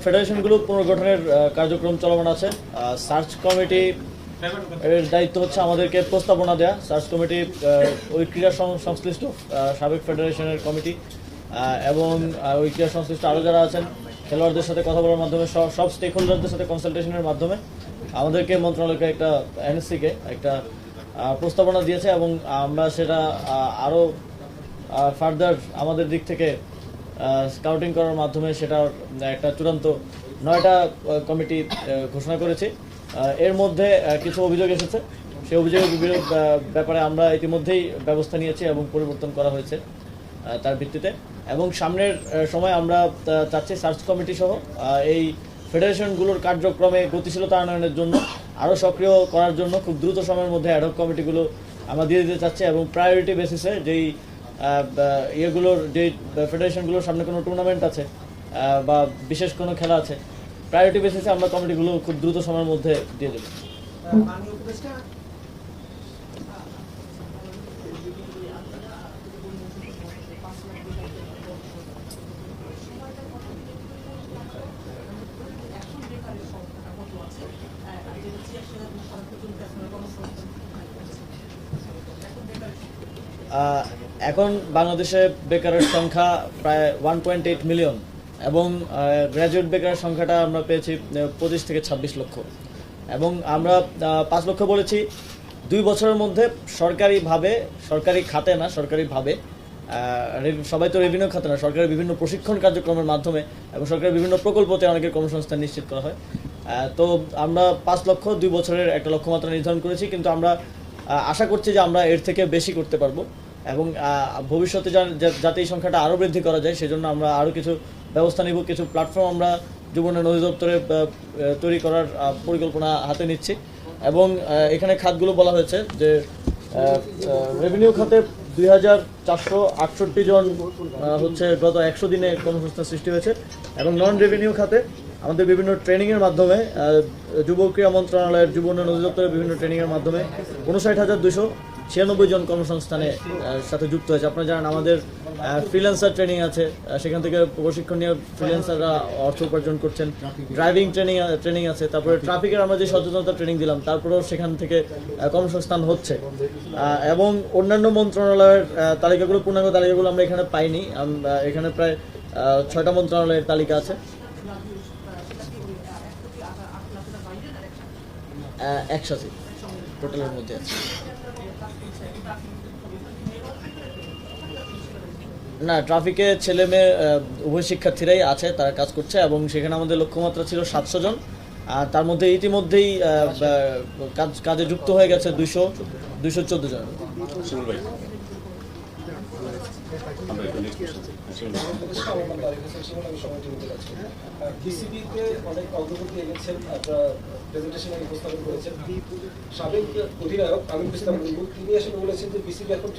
ফেডারেশনগুলো পুনর্গঠনের কার্যক্রম চলমান আছে। সার্চ কমিটি, এর দায়িত্ব হচ্ছে আমাদেরকে প্রস্তাবনা দেয়া। সার্চ কমিটি ওই ক্রীড়া সংশ্লিষ্ট সাবেক ফেডারেশনের কমিটি এবং ওই ক্রীড়া সংশ্লিষ্ট আরও যারা আছেন, খেলোয়াড়দের সাথে কথা বলার মাধ্যমে সব সব স্টেক হোল্ডারদের সাথে কনসালটেশনের মাধ্যমে আমাদেরকে মন্ত্রণালয়কে একটা এনএসসিকে একটা প্রস্তাবনা দিয়েছে এবং আমরা সেটা আরও ফার্দার আমাদের দিক থেকে স্কাউটিং করার মাধ্যমে সেটা একটা চূড়ান্ত নয়টা কমিটি ঘোষণা করেছি। এর মধ্যে কিছু অভিযোগ এসেছে। সেই অভিযোগের ব্যাপারে আমরা ইতিমধ্যেই ব্যবস্থা নিয়েছি এবং পরিবর্তন করা হয়েছে তার ভিত্তিতে। এবং সামনের সময় আমরা চাচ্ছি সার্চ কমিটি সহ এই ফেডারেশনগুলোর কার্যক্রমে গতিশীলতা আনয়নের জন্য, আরও সক্রিয় করার জন্য খুব দ্রুত সময়ের মধ্যে অ্যাডক কমিটিগুলো আমরা দিয়ে দিতে চাচ্ছি এবং প্রায়োরিটি বেসিসে যেই ইয়েগুলোর যে ফেডারেশনগুলোর সামনে কোনো টুর্নামেন্ট আছে বা বিশেষ কোনো খেলা আছে প্রায়োরিটি বেসিসে আমরা কমিটিগুলো খুব দ্রুত সময়ের মধ্যে দিয়ে দেবো। আহ, এখন বাংলাদেশে বেকারের সংখ্যা প্রায় ওয়ান পয়েন্ট এইট মিলিয়ন এবং গ্র্যাজুয়েট বেকারের সংখ্যাটা আমরা পেয়েছি পঁচিশ থেকে ছাব্বিশ লক্ষ। এবং আমরা পাঁচ লক্ষ বলেছি। দুই বছরের মধ্যে সরকারিভাবে, সরকারি খাতে না, সরকারিভাবে সবাই তো রেভিনিউ খাতে না, সরকারের বিভিন্ন প্রশিক্ষণ কার্যক্রমের মাধ্যমে এবং সরকারের বিভিন্ন প্রকল্পতে অনেকের কর্মসংস্থান নিশ্চিত করা হয়। তো আমরা পাঁচ লক্ষ দুই বছরের একটা লক্ষ্যমাত্রা নির্ধারণ করেছি, কিন্তু আমরা আশা করছি যে আমরা এর থেকে বেশি করতে পারব। এবং ভবিষ্যতে যাতে এই সংখ্যাটা আরও বৃদ্ধি করা যায় সেজন্য আমরা আরও কিছু ব্যবস্থা নিব কিছু প্ল্যাটফর্ম আমরা যুবনের নদী দপ্তরে আহ, আহ, তৈরি করার পরিকল্পনা হাতে নিচ্ছি। এবং এখানে খাতগুলো বলা হয়েছে যে রেভিনিউ খাতে দুই হাজার চারশো আটষট্টি জন হচ্ছে গত একশো দিনে কর্মসংস্থান সৃষ্টি হয়েছে। এবং নন রেভিনিউ খাতে আমাদের বিভিন্ন ট্রেনিংয়ের মাধ্যমে যুব ক্রীড়া মন্ত্রণালয়ের যুব উন্নয়ন অধিদপ্তরের বিভিন্ন ট্রেনিংয়ের মাধ্যমে উনষাট হাজার দুশো ছিয়ানব্বই জন কর্মসংস্থানে সাথে যুক্ত হয়েছে। আপনারা জানেন আমাদের ফ্রিল্যান্সার ট্রেনিং আছে। সেখান থেকে প্রশিক্ষণ নিয়ে ফ্রিল্যান্সাররা অর্থ উপার্জন করছেন। ড্রাইভিং ট্রেনিং ট্রেনিং আছে। তারপরে ট্রাফিকের আমরা যে সচেতনতা ট্রেনিং দিলাম, তারপরেও সেখান থেকে কর্মসংস্থান হচ্ছে। এবং অন্যান্য মন্ত্রণালয়ের তালিকাগুলো, পূর্ণাঙ্গ তালিকাগুলো আমরা এখানে পাইনি। এখানে প্রায় ছয়টা মন্ত্রণালয়ের তালিকা আছে। একসাথে টোটালের মধ্যে আছে। না ট্রাফিকে ছেলে মেয়ে উভয় শিক্ষার্থীরাই আছে তারা কাজ করছে এবং সেখানে আমাদের লক্ষ্যমাত্রা ছিল সাতশো জন। আর তার মধ্যে ইতিমধ্যেই কাজ কাজে যুক্ত হয়ে গেছে দুশো দুইশো চোদ্দ জন। করেছেন। সাবেক অধিনায়ক বলেছেন যে এখন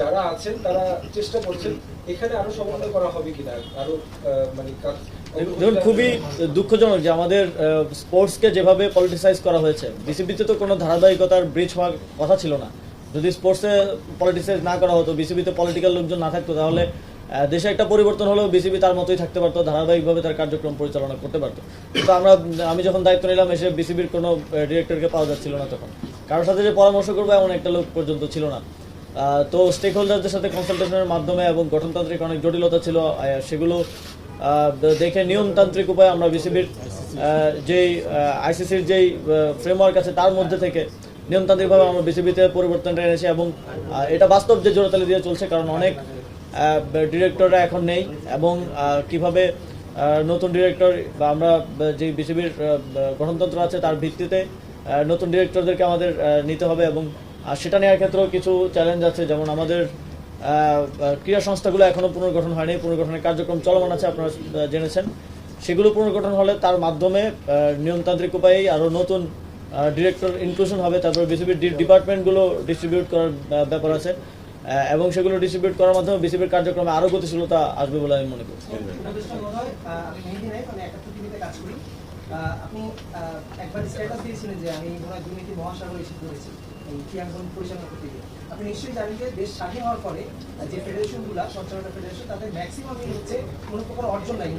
যারা আছেন, তারা চেষ্টা করছেন এখানে আরও সমন্বয় করা হবে কিনা, আরও মানে দেখুন খুবই দুঃখজনক যে আমাদের স্পোর্টসকে যেভাবে পলিটিসাইজ করা হয়েছে, বিসিবিতে তো কোনো ধারাবাহিকতার ব্রিজ হওয়ার কথা ছিল না। যদি স্পোর্টসে পলিটিসাইজ না করা হতো বিসিবিতে পলিটিক্যাল লোকজন না থাকতো, তাহলে দেশে একটা পরিবর্তন হলেও বিসিবি তার মতোই থাকতে পারতো, ধারাবাহিকভাবে তার কার্যক্রম পরিচালনা করতে পারতো। কিন্তু আমরা, আমি যখন দায়িত্ব নিলাম, এসে বিসিবির কোনো ডিরেক্টরকে পাওয়া যাচ্ছিল না তখন। কারোর সাথে যে পরামর্শ করব, এমন একটা লোক পর্যন্ত ছিল না। তো স্টেক হোল্ডারদের সাথে কনসালটেশনের মাধ্যমে এবং গঠনতান্ত্রিক অনেক জটিলতা ছিল সেগুলো দেখে নিয়মতান্ত্রিক উপায়ে আমরা বিসিবির যেই আইসিসির যেই ফ্রেমওয়ার্ক আছে, তার মধ্যে থেকে নিয়মতান্ত্রিকভাবে আমরা বিসিবিতে পরিবর্তনটা এনেছি এবং এটা বাস্তব যে জোরতালি দিয়ে চলছে, কারণ অনেক ডিরেক্টররা এখন নেই এবং কীভাবে নতুন ডিরেক্টর বা আমরা যে বিসিবির গঠনতন্ত্র আছে তার ভিত্তিতে নতুন ডিরেক্টরদেরকে আমাদের নিতে হবে এবং সেটা নেওয়ার ক্ষেত্রেও কিছু চ্যালেঞ্জ আছে, যেমন আমাদের ক্রীড়া সংস্থাগুলো এখনও পুনর্গঠন হয়নি, পুনর্গঠনের কার্যক্রম চলমান আছে, আপনারা জেনেছেন। সেগুলো পুনর্গঠন হলে তার মাধ্যমে নিয়মতান্ত্রিক উপায়েই আরও নতুন ডিরেক্টর ইনক্লুশন হবে, তারপর বিসিবির ডিপার্টমেন্টগুলো ডিস্ট্রিবিউট করার ব্যাপার আছে। এবং সেগুলো ডিস্ট্রিবিউট করার মাধ্যমে বিসিবির কার্যক্রমে আরও গতিশীলতা আসবে বলে আমি মনে করি। আপনি একবার স্ট্যাটাস দিয়েছিলেন যে আমি দুর্নীতি মহাসাগর এসে করেছি আপনি নিশ্চয়ই জানেন যে দেশ স্বাধীন হওয়ার পরে যে ফেডারেশনগুলো সঞ্চালনা ফেডারেশন তাদের ম্যাক্সিমামই হচ্ছে কোনো প্রকার অর্জন নাই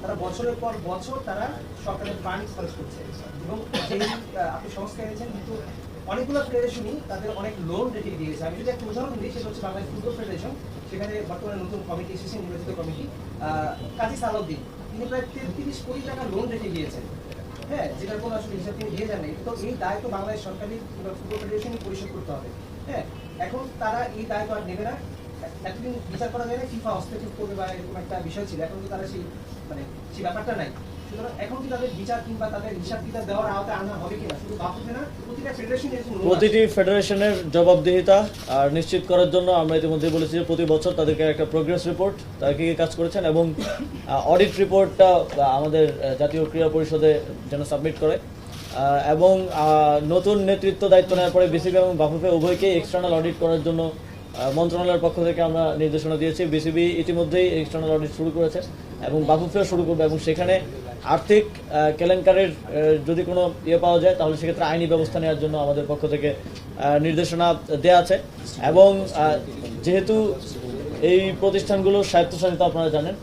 তারা বছরের পর বছর তারা সরকারের ফান্ড খরচ করছে। এবং যেই আপনি সংস্কার এনেছেন, কিন্তু অনেকগুলো ফেডারেশনই তাদের অনেক লোন রেটে দিয়েছে। আমি যদি একটা উদাহরণ দিই, সেটা হচ্ছে বাংলাদেশ ফুটবল ফেডারেশন সেখানে বর্তমানে নতুন কমিটি এসেছে, নির্বাচিত কমিটি কাজী সালাউদ্দিন। তিনি প্রায় তেত্রিশ কোটি টাকা লোন রেখে দিয়েছেন। হ্যাঁ যেটার কোনো আসলে হিসাব তিনি দিয়ে যান। তো এই দায় তো বাংলাদেশ সরকারি ফুটবল ফেডারেশনই পরিশোধ করতে হবে। হ্যাঁ এখন তারা এই দায় তো আর নেবে না। বিচার করা যায় না ফিফা হস্তক্ষেপ করবে বা এরকম একটা বিষয় ছিল। এখন তো তারা সেই মানে সেই ব্যাপারটা নাই। সুতরাং এখন কি তাদের বিচার কিংবা তাদের হিসাব কিতাব দেওয়ার আওতায় আনা হবে কিনা? শুধু না, প্রতিটা ফেডারেশনের জবাবদিহিতা আর নিশ্চিত করার জন্য আমরা ইতিমধ্যে বলেছি যে প্রতি বছর তাদেরকে একটা প্রোগ্রেস রিপোর্ট তারা কি কাজ করেছেন এবং অডিট রিপোর্টটা আমাদের জাতীয় ক্রীড়া পরিষদে যেন সাবমিট করে। এবং নতুন নেতৃত্ব দায়িত্ব নেওয়ার পরে বিসিবি এবং বাফুফে উভয়কেই এক্সটার্নাল অডিট করার জন্য মন্ত্রণালয়ের পক্ষ থেকে আমরা নির্দেশনা দিয়েছি। বিসিবি ইতিমধ্যেই এক্সটার্নাল অডিট শুরু করেছে এবং বাফুফেও শুরু করবে এবং সেখানে আর্থিক কেলেঙ্কারির যদি কোনো ইয়ে পাওয়া যায় তাহলে সেক্ষেত্রে আইনি ব্যবস্থা নেওয়ার জন্য আমাদের পক্ষ থেকে নির্দেশনা দেওয়া আছে। এবং যেহেতু এই প্রতিষ্ঠানগুলো স্বায়ত্তশাসিত আপনারা জানেন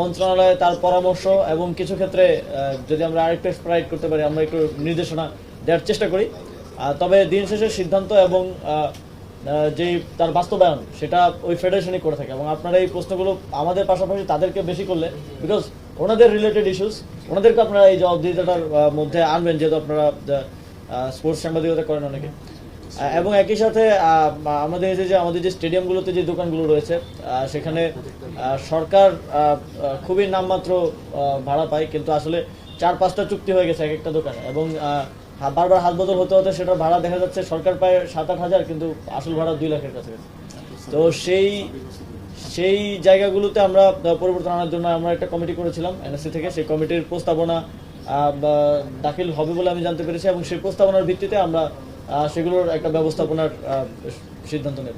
মন্ত্রণালয়ে তার পরামর্শ এবং কিছু ক্ষেত্রে যদি আমরা আরেকটু এক্সপ্রাইট করতে পারি, আমরা একটু নির্দেশনা দেওয়ার চেষ্টা করি। তবে দিন শেষে সিদ্ধান্ত এবং যে তার বাস্তবায়ন, সেটা ওই ফেডারেশনই করে থাকে। এবং আপনারা এই প্রশ্নগুলো আমাদের পাশাপাশি তাদেরকে বেশি করলে বিকজ ওনাদের রিলেটেড ইস্যুস ওনাদেরকে আপনারা এই জবাবদিহিতাটার মধ্যে আনবেন, যেহেতু আপনারা স্পোর্টস সাংবাদিকতা করেন অনেকে। এবং একই সাথে আমাদের যে আমাদের যে স্টেডিয়ামগুলোতে যে দোকানগুলো রয়েছে সেখানে সরকার খুবই নামমাত্র ভাড়া পায়, কিন্তু আসলে চার পাঁচটা চুক্তি হয়ে গেছে এক একটা দোকানে। এবং বারবার হাত বদল হতে হতে সেটার ভাড়া দেখা যাচ্ছে সরকার পায় সাত আট হাজার কিন্তু আসল ভাড়া দুই লাখের কাছে তো সেই সেই জায়গাগুলোতে আমরা পরিবর্তন আনার জন্য আমরা একটা কমিটি করেছিলাম এনএসসি থেকে। সেই কমিটির প্রস্তাবনা দাখিল হবে বলে আমি জানতে পেরেছি এবং সেই প্রস্তাবনার ভিত্তিতে আমরা সেগুলোর একটা ব্যবস্থাপনার সিদ্ধান্ত নেব।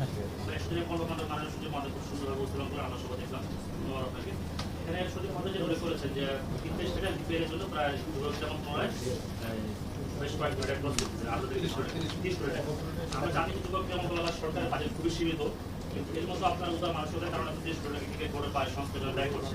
আমরা খুব সুন্দর কর্মকাণ্ড একশো দিনের কর্মকাণ্ড শুধু আমাদের খুব সুন্দরভাবে উপস্থাপন করে আমরা সবাই দেখলাম ধন্যবাদ আপনাকে। এখানে সত্যি মধ্যে যে উল্লেখ করেছেন যে তিরিশ টাকা বিপিএল জন্য প্রায় যেমন পুনরায় বেশ কয়েক কোটি টাকা আরও তিরিশ কোটি টাকা আমরা জানি যে যুবক যেমন বলা সরকারের বাজেট খুবই সীমিত কিন্তু এর মতো আপনার উদার মানুষের কারণে তিরিশ কোটি টাকা ক্রিকেট বোর্ডে পায় সংস্থা ব্যয় করছে।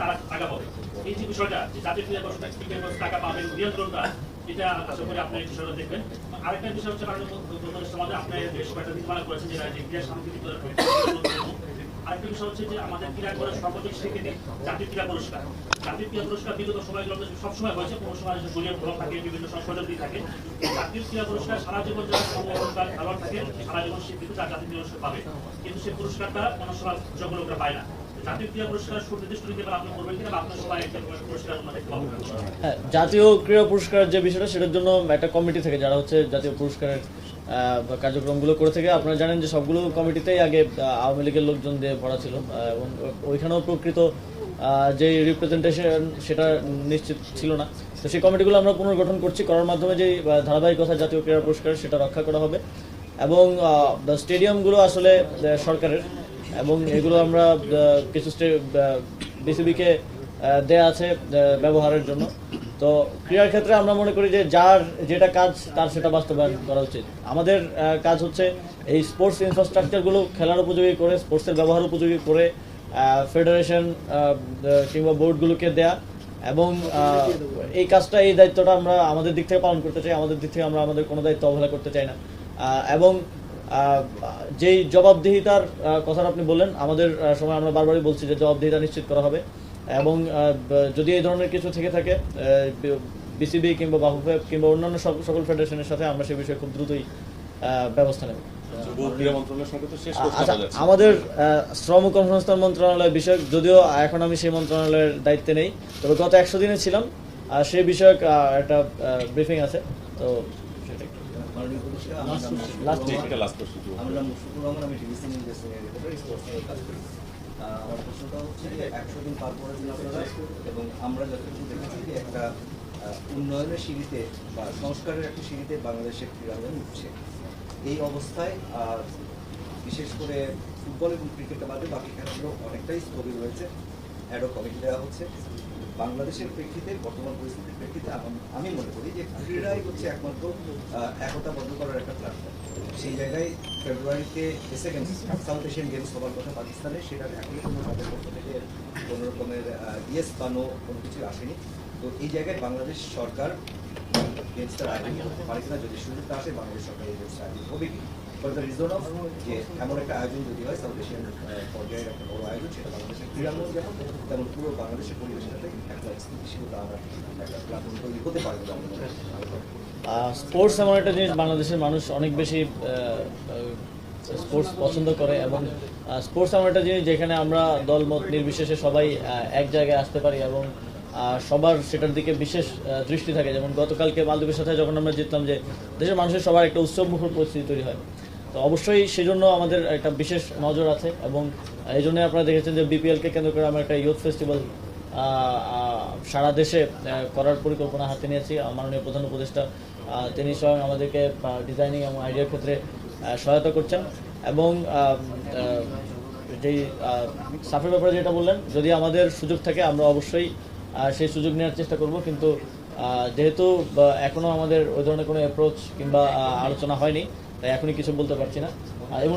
তার টাকা পাবে। এই যে বিষয়টা, যে চাকরি পরিষদ ক্রিকেট বোর্ড টাকা পাবেন নিয়ন্ত্রণটা, এটা আশা করি আপনি এই বিষয়টা দেখবেন। আরেকটা বিষয় হচ্ছে কারণ সমাজে আপনি বেশ কয়েকটা নীতিমালা করেছেন, যেটা যে ক্রীড়া জাতীয় ক্রীড়া পুরস্কার। পুরস্কার জাতীয় ক্রীড়া পুরস্কার জাতীয় ক্রীড়া পুরস্কার যে বিষয়টা, সেটার জন্য একটা কমিটি থেকে যারা হচ্ছে জাতীয় পুরস্কারের কার্যক্রমগুলো করে থেকে। আপনারা জানেন যে সবগুলো কমিটিতেই আগে আওয়ামী লীগের লোকজন দিয়ে ভরা ছিল। এবং ওইখানেও প্রকৃত যে রিপ্রেজেন্টেশন সেটা নিশ্চিত ছিল না। তো সেই কমিটিগুলো আমরা পুনর্গঠন করছি। করার মাধ্যমে যে ধারাবাহিকতা, জাতীয় ক্রীড়া পুরস্কার সেটা রক্ষা করা হবে। এবং স্টেডিয়ামগুলো আসলে সরকারের। এবং এগুলো আমরা কিছু বিসিবিকে দেয়া আছে ব্যবহারের জন্য। তো ক্রীড়ার ক্ষেত্রে আমরা মনে করি যে যার যেটা কাজ, তার সেটা বাস্তবায়ন করা উচিত। আমাদের কাজ হচ্ছে এই স্পোর্টস ইনফ্রাস্ট্রাকচারগুলো খেলার উপযোগী করে স্পোর্টসের ব্যবহার উপযোগী করে ফেডারেশন কিংবা বোর্ডগুলোকে দেয়া এবং এই কাজটা, এই দায়িত্বটা আমরা আমাদের দিক থেকে পালন করতে চাই, আমাদের দিক থেকে আমরা আমাদের কোনো দায়িত্ব অবহেলা করতে চাই না। এবং যেই জবাবদিহিতার কথাটা আপনি বললেন, আমাদের সময় আমরা বারবারই বলছি যে জবাবদিহিতা নিশ্চিত করা হবে। এবং যদি এই ধরনের কিছু থেকে থাকে বিসিবি কিংবা বাহুফেব কিংবা অন্যান্য সকল ফেডারেশনের সাথে আমরা সে বিষয়ে খুব দ্রুতই ব্যবস্থা নেব। আচ্ছা আমাদের শ্রম ও কর্মসংস্থান মন্ত্রণালয় বিষয়ক যদিও এখন আমি সেই মন্ত্রণালয়ের দায়িত্বে নেই তবে গত একশো দিনে ছিলাম আর সেই বিষয়ক একটা ব্রিফিং আছে তো আমার নাম রহমান। লাস্ট আমার নাম মুশফিকুর রহমান আমি স্পোর্টস কাজ করি। আহ, আমার প্রশ্নটা হচ্ছে যে একশো দিন পার করেছেন আপনারা এবং আমরা যতটুকু দেখেছি যে একটা উন্নয়নের সিঁড়িতে বা সংস্কারের একটা সিঁড়িতে বাংলাদেশের ক্রীড়াঙ্গন উঠছে। এই অবস্থায়, আর বিশেষ করে ফুটবল এবং ক্রিকেট বাদে বাকি খেলাগুলো অনেকটাই স্থগিত রয়েছে। অ্যাডো কমিটি দেওয়া হচ্ছে। বাংলাদেশের প্রেক্ষিতে বর্তমান পরিস্থিতির প্রেক্ষিতে আমি মনে করি যে ক্রীড়াই হচ্ছে একমাত্র আহ, একতাবদ্ধ করার একটা প্ল্যাটফর্ম সেই জায়গায় ফেব্রুয়ারিতে এসে গেমস সাউথ এশিয়ান গেমস হওয়ার কথা পাকিস্তানে সেটা এখনই কোনো তাদের পক্ষ থেকে কোনো রকমের ইয়েস বা নো কোনো কিছু আসেনি। তো এই জায়গায় বাংলাদেশ সরকার গেমসটার আয়োজন করতে পারে কিনা যদি সুযোগটা আসে বাংলাদেশ সরকার এই গেমসটা আয়োজন হবে কি? ফর দ্য রিজন অফ যে এমন একটা আয়োজন যদি হয় সাউথ এশিয়ান পর্যায়ের একটা বড় আয়োজন সেটা বাংলাদেশের ক্রীড়াঙ্গন যেমন তেমন পুরো বাংলাদেশের পরিবেশটাতে একটা স্থিতিশীলতা আনার একটা প্ল্যাটফর্ম তৈরি হতে পারে বলে আমরা করি। স্পোর্টস এমন একটা জিনিস বাংলাদেশের মানুষ অনেক বেশি স্পোর্টস পছন্দ করে এবং স্পোর্টস এমন একটা জিনিস যেখানে আমরা দল মত নির্বিশেষে সবাই এক জায়গায় আসতে পারি এবং সবার সেটার দিকে বিশেষ দৃষ্টি থাকে। যেমন গতকালকে মালদ্বীপের সাথে যখন আমরা জিতলাম যে দেশের মানুষের সবার একটা উৎসব মুখর পরিস্থিতি তৈরি হয়। তো অবশ্যই সেই জন্য আমাদের একটা বিশেষ নজর আছে এবং এই জন্যই আপনারা দেখেছেন যে বিপিএলকে কেন্দ্র করে আমরা একটা ইউথ ফেস্টিভ্যাল সারা দেশে করার পরিকল্পনা হাতে নিয়েছি। মাননীয় প্রধান উপদেষ্টা তিনি স্বয়ং আমাদেরকে ডিজাইনিং এবং আইডিয়ার ক্ষেত্রে সহায়তা করছেন এবং যেই সাফের ব্যাপারে যেটা বললেন, যদি আমাদের সুযোগ থাকে আমরা অবশ্যই সেই সুযোগ নেওয়ার চেষ্টা করব। কিন্তু যেহেতু এখনও আমাদের ওই ধরনের কোনো অ্যাপ্রোচ কিংবা আলোচনা হয়নি তাই এখনই কিছু বলতে পারছি না। এবং